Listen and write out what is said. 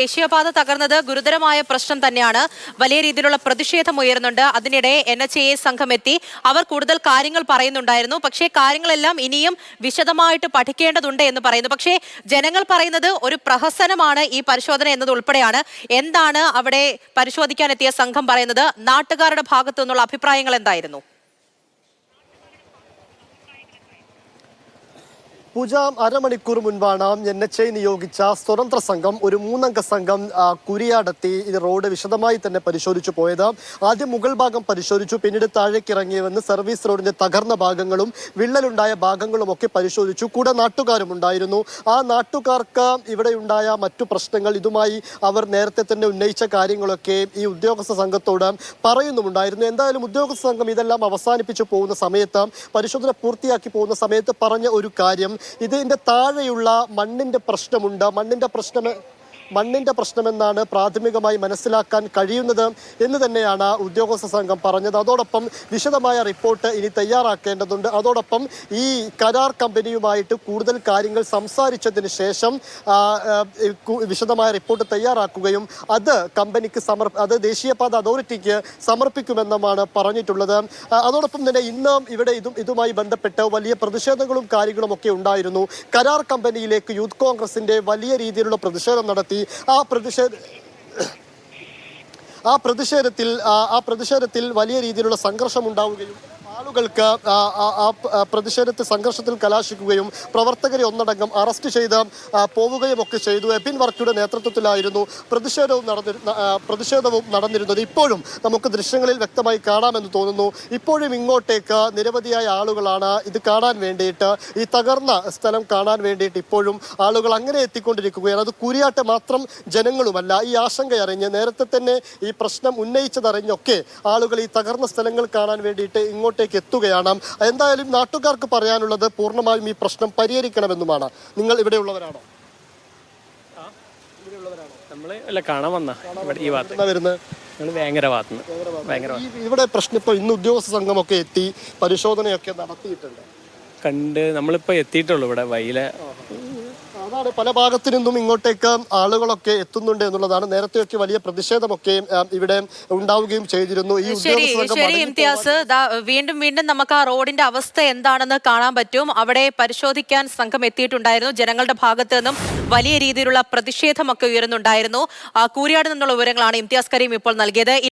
ദേശീയപാത തകർന്നത് ഗുരുതരമായ പ്രശ്നം തന്നെയാണ്. വലിയ രീതിയിലുള്ള പ്രതിഷേധം ഉയരുന്നുണ്ട്. അതിനിടെ എൻ എച്ച് എ സംഘം എത്തി അവർ കൂടുതൽ കാര്യങ്ങൾ പറയുന്നുണ്ടായിരുന്നു. പക്ഷേ കാര്യങ്ങളെല്ലാം ഇനിയും വിശദമായിട്ട് പഠിക്കേണ്ടതുണ്ട് എന്ന് പറയുന്നു. പക്ഷേ ജനങ്ങൾ പറയുന്നത് ഒരു പ്രഹസനമാണ് ഈ പരിശോധന എന്നത് ഉൾപ്പെടെയാണ്. എന്താണ് അവിടെ പരിശോധിക്കാൻ എത്തിയ സംഘം പറയുന്നത്? നാട്ടുകാരുടെ ഭാഗത്തു നിന്നുള്ള അഭിപ്രായങ്ങൾ എന്തായിരുന്നു? പൂജ അരമണിക്കൂർ മുൻപാണ് എൻ എച്ച് ഐ നിയോഗിച്ച സ്വതന്ത്ര സംഘം ഒരു മൂന്നംഗ സംഘം കുരിയാടത്തി ഇത് റോഡ് വിശദമായി തന്നെ പരിശോധിച്ചു പോയത്. ആദ്യം മുകൾ ഭാഗം പരിശോധിച്ചു പിന്നീട് താഴേക്ക് ഇറങ്ങി വന്ന് സർവീസ് റോഡിന്റെ തകർന്ന ഭാഗങ്ങളും വിള്ളലുണ്ടായ ഭാഗങ്ങളും ഒക്കെ പരിശോധിച്ചു. കൂടെ നാട്ടുകാരും ഉണ്ടായിരുന്നു. ആ നാട്ടുകാർക്ക് ഇവിടെ ഉണ്ടായ മറ്റു പ്രശ്നങ്ങൾ ഇതുമായി അവർ നേരത്തെ തന്നെ ഉന്നയിച്ച കാര്യങ്ങളൊക്കെ ഈ ഉദ്യോഗസ്ഥ സംഘത്തോട് പറയുന്നുമുണ്ടായിരുന്നു. എന്തായാലും ഉദ്യോഗസ്ഥ സംഘം ഇതെല്ലാം അവസാനിപ്പിച്ചു പോകുന്ന സമയത്ത് പരിശോധന പൂർത്തിയാക്കി പോകുന്ന സമയത്ത് പറഞ്ഞ ഒരു കാര്യം ഇതിന്റെ താഴെയുള്ള മണ്ണിന്റെ പ്രശ്നമുണ്ട്. മണ്ണിന്റെ പ്രശ്നം മണ്ണിന്റെ പ്രശ്നമെന്നാണ് പ്രാഥമികമായി മനസ്സിലാക്കാൻ കഴിയുന്നത് എന്ന് തന്നെയാണ് ഉദ്യോഗസ്ഥ സംഘം പറഞ്ഞത്. അതോടൊപ്പം വിശദമായ റിപ്പോർട്ട് ഇനി തയ്യാറാക്കേണ്ടതുണ്ട്. അതോടൊപ്പം ഈ കരാർ കമ്പനിയുമായിട്ട് കൂടുതൽ കാര്യങ്ങൾ സംസാരിച്ചതിന് ശേഷം വിശദമായ റിപ്പോർട്ട് തയ്യാറാക്കുകയും അത് കമ്പനിക്ക് സമർ അത് ദേശീയപാത അതോറിറ്റിക്ക് സമർപ്പിക്കുമെന്നുമാണ് പറഞ്ഞിട്ടുള്ളത്. അതോടൊപ്പം തന്നെ ഇന്ന് ഇവിടെ ഇതും ഇതുമായി ബന്ധപ്പെട്ട് വലിയ പ്രതിഷേധങ്ങളും കാര്യങ്ങളും ഒക്കെ ഉണ്ടായിരുന്നു. കരാർ കമ്പനിയിലേക്ക് യൂത്ത് കോൺഗ്രസിന്റെ വലിയ രീതിയിലുള്ള പ്രതിഷേധം നടത്തി. ആ പ്രതിഷേധ ആ പ്രതിഷേധത്തിൽ ആ പ്രതിഷേധത്തിൽ വലിയ രീതിയിലുള്ള സംഘർഷം ഉണ്ടാവുകയും ആളുകൾക്ക് പ്രതിഷേധത്തിൽ സംഘർഷത്തിൽ കലാശിക്കുകയും പ്രവർത്തകരെ ഒന്നടങ്കം അറസ്റ്റ് ചെയ്ത് പോവുകയും ഒക്കെ ചെയ്തു. എബിൻ വർക്കിയുടെ നേതൃത്വത്തിലായിരുന്നു പ്രതിഷേധവും നടന്നിരുന്ന ആ, പ്രതിഷേധവും നടന്നിരുന്നത്. ഇപ്പോഴും നമുക്ക് ദൃശ്യങ്ങളിൽ വ്യക്തമായി കാണാമെന്ന് തോന്നുന്നു. ഇപ്പോഴും ഇങ്ങോട്ടേക്ക് നിരവധിയായ ആളുകളാണ് ഇത് കാണാൻ വേണ്ടിയിട്ട് ഈ തകർന്ന സ്ഥലം കാണാൻ വേണ്ടിയിട്ട് ഇപ്പോഴും ആളുകൾ അങ്ങനെ എത്തിക്കൊണ്ടിരിക്കുകയാണ്. അത് കുരിയാട്ടെ മാത്രം ജനങ്ങളുമല്ല ഈ ആശങ്ക അറിഞ്ഞ് നേരത്തെ തന്നെ ഈ പ്രശ്നം ഉന്നയിച്ചതറിഞ്ഞൊക്കെ ആളുകൾ ഈ തകർന്ന സ്ഥലങ്ങൾ കാണാൻ വേണ്ടിയിട്ട് ഇങ്ങോട്ടേക്ക് എത്തുകയാണ്. എന്തായാലും നാട്ടുകാർക്ക് പറയാനുള്ളത് പൂർണമായും ഈ പ്രശ്നം പരിഹരിക്കണമെന്നുമാണ്. നിങ്ങൾ ഇവിടെയുള്ളവരാണോ നമ്മൾ അല്ല കാണാൻ വന്ന. ഇവിടെ ഈ ഭാഗത്ത്. വരുന്നത് ഭയങ്കര ഭയങ്കര ഇവിടെ പ്രശ്നം ഇപ്പോൾ ഇന്ന് ഉദ്യോഗസ്ഥ സംഘമൊക്കെ എത്തി പരിശോധനയൊക്കെ നടത്തിയിട്ടുണ്ട്. കണ്ട് നമ്മളിപ്പോ എത്തിയിട്ടുള്ളൂ ഇവിടെ വൈകിലെ അതാണ് പല ഭാഗത്തു നിന്നും ഇങ്ങോട്ടേക്ക് ആളുകളൊക്കെ എത്തുന്നുണ്ട് എന്നുള്ളതാണ്. നേരത്തെയൊക്കെ വലിയ പ്രതിഷേധമൊക്കെ ഇവിടെ ഉണ്ടാവുകയും ചെയ്തിരുന്നു. ഈ ശരി ശരി ഇംതിയാസ്. വീണ്ടും വീണ്ടും നമുക്ക് ആ റോഡിന്റെ അവസ്ഥ എന്താണെന്ന് കാണാൻ പറ്റും. അവിടെ പരിശോധിക്കാൻ സംഘം എത്തിയിട്ടുണ്ടായിരുന്നു. ജനങ്ങളുടെ ഭാഗത്തു നിന്നും വലിയ രീതിയിലുള്ള പ്രതിഷേധമൊക്കെ ഉയരുന്നുണ്ടായിരുന്നു. കൂരിയാട് നിന്നുള്ള വിവരങ്ങളാണ് ഇംതിയാസ് കരീം ഇപ്പോൾ നൽകിയത്.